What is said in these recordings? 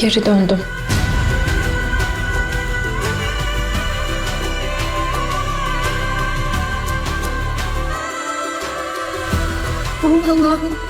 Geri döndüm. Allah'ım.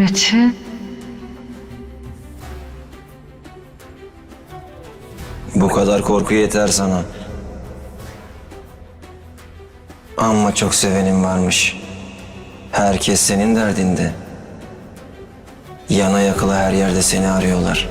Metin. Bu kadar korku yeter sana. Ama çok sevenim varmış. Herkes senin derdinde. Yana yakıla her yerde seni arıyorlar.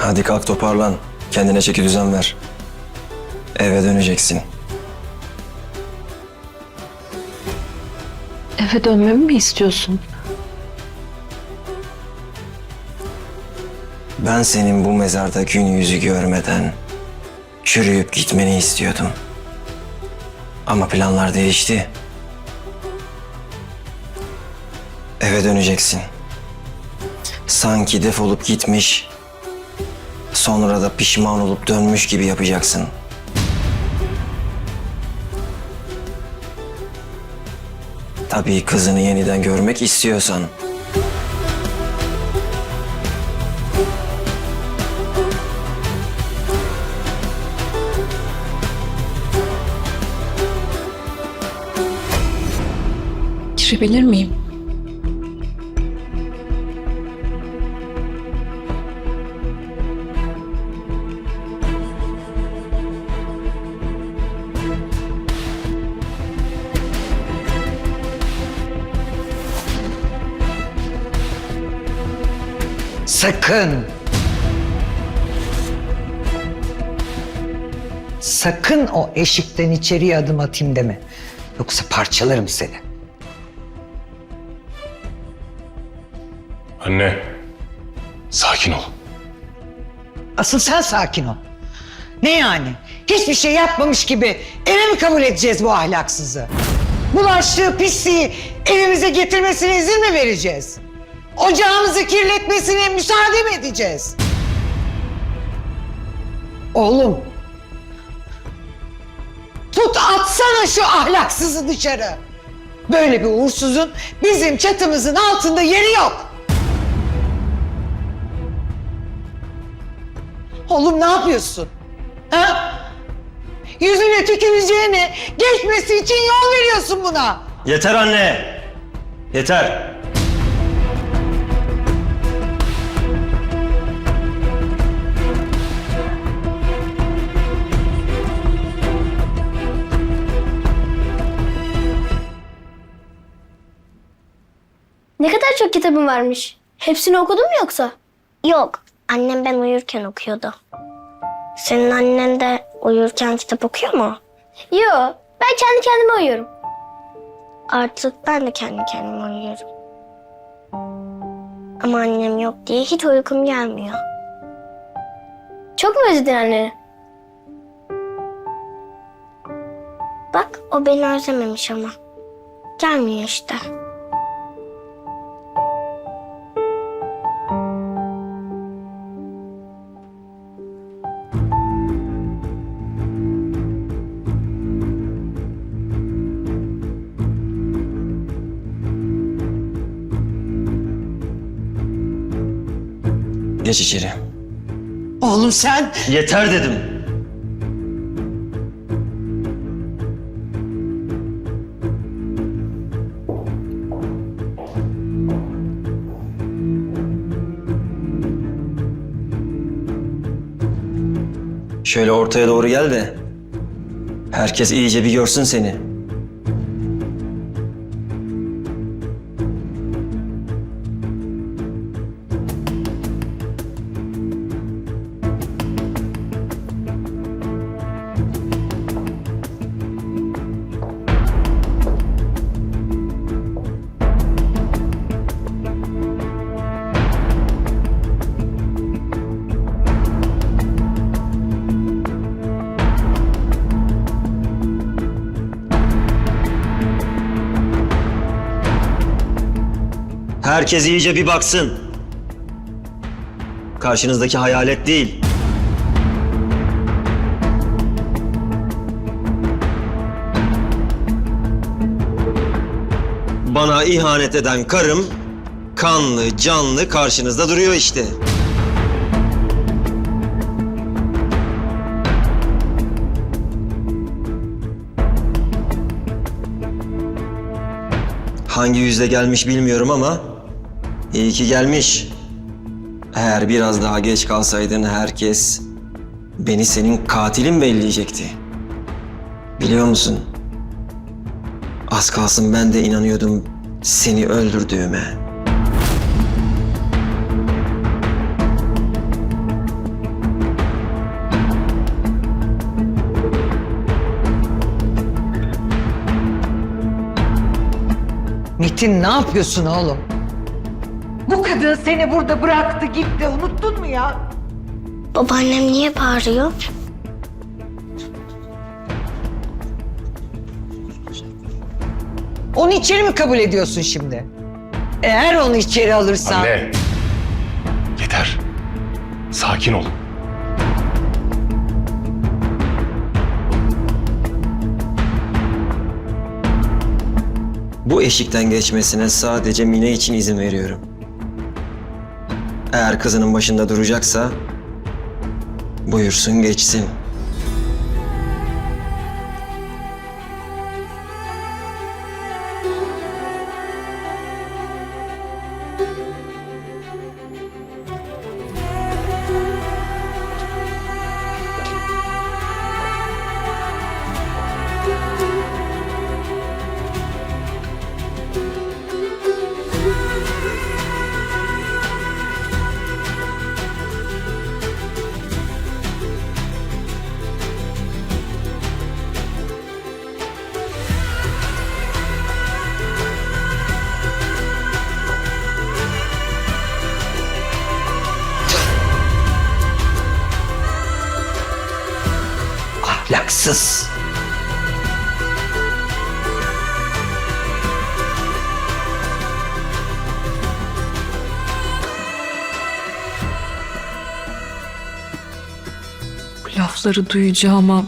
Hadi kalk toparlan. Kendine çeki düzen ver. Eve döneceksin. Eve dönmemi mi istiyorsun? Ben senin bu mezarda gün yüzü görmeden çürüyüp gitmeni istiyordum. Ama planlar değişti. Eve döneceksin. Sanki defolup gitmiş, sonra da pişman olup dönmüş gibi yapacaksın. Tabii kızını yeniden görmek istiyorsan. Girebilir miyim? Sakın. Sakın o eşikten içeriye adım atayım deme. Yoksa parçalarım seni. anne. Sakin ol. Asıl sen sakin ol. Ne yani? Hiçbir şey yapmamış gibi eve mi kabul edeceğiz bu ahlaksızı? Bulaştığı pisliği evimize getirmesine izin mi vereceğiz? Ocağımızı kirletmesine müsaade mi edeceğiz? Oğlum. Tut atsana şu ahlaksızı dışarı. Böyle bir uğursuzun bizim çatımızın altında yeri yok. Oğlum ne yapıyorsun? Ha? Yüzüne tüküreceğine geçmesi için yol veriyorsun buna. Yeter anne! Yeter! Ne kadar çok kitabın varmış. Hepsini okudun mu yoksa? Yok. Annem ben uyurken okuyordu. Senin annen de uyurken kitap okuyor mu? Yok. Ben kendi kendime uyuyorum. Artık ben de kendi kendime uyuyorum. Ama annem yok diye hiç uykum gelmiyor. Çok mı özledin anneni? Bak o beni özlememiş ama. Gelmiyor işte. Geç içeri. Oğlum sen Yeter dedim. Şöyle ortaya doğru gel de herkes iyice bir görsün seni. Herkes iyice bir baksın. Karşınızdaki hayalet değil. Bana ihanet eden karım kanlı canlı karşınızda duruyor işte. Hangi yüzle gelmiş bilmiyorum ama iyi ki gelmiş. Eğer biraz daha geç kalsaydın herkes beni senin katilin belleyecekti. Biliyor musun? Az kalsın ben de inanıyordum seni öldürdüğüme. Metin ne yapıyorsun oğlum? Bu kadın seni burada bıraktı gitti unuttun mu ya? Babaannem niye bağırıyor? Onu içeri mi kabul ediyorsun şimdi? Eğer onu içeri alırsan... Anne. Yeter. Sakin ol. Bu eşikten geçmesine sadece Mine için izin veriyorum. Eğer kızının başında duracaksa buyursun geçsin. Ahlaksız. Bu lafları duyacağıma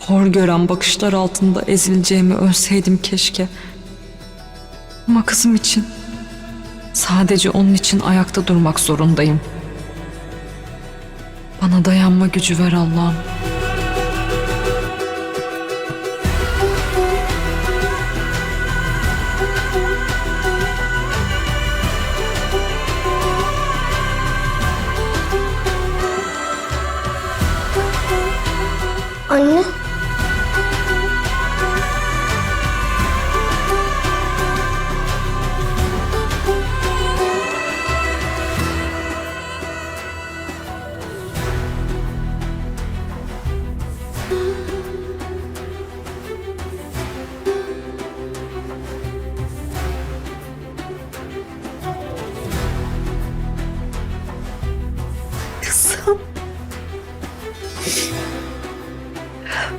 hor gören bakışlar altında ezileceğimi ölseydim keşke. Ama kızım için sadece onun için ayakta durmak zorundayım. Bana dayanma gücü ver Allah'ım.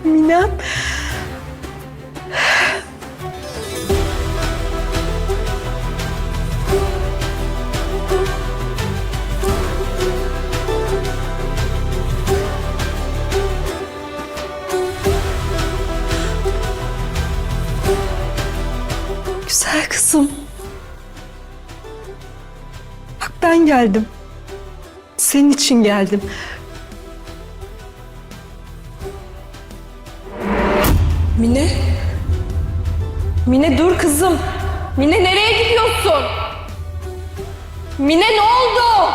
Minem. Güzel kızım. Bak ben geldim. Senin için geldim. Mine? Mine dur kızım. Mine nereye gidiyorsun? Mine ne oldu?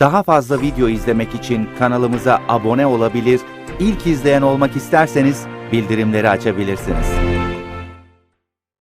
Daha fazla video izlemek için kanalımıza abone olabilir, ilk izleyen olmak isterseniz bildirimleri açabilirsiniz.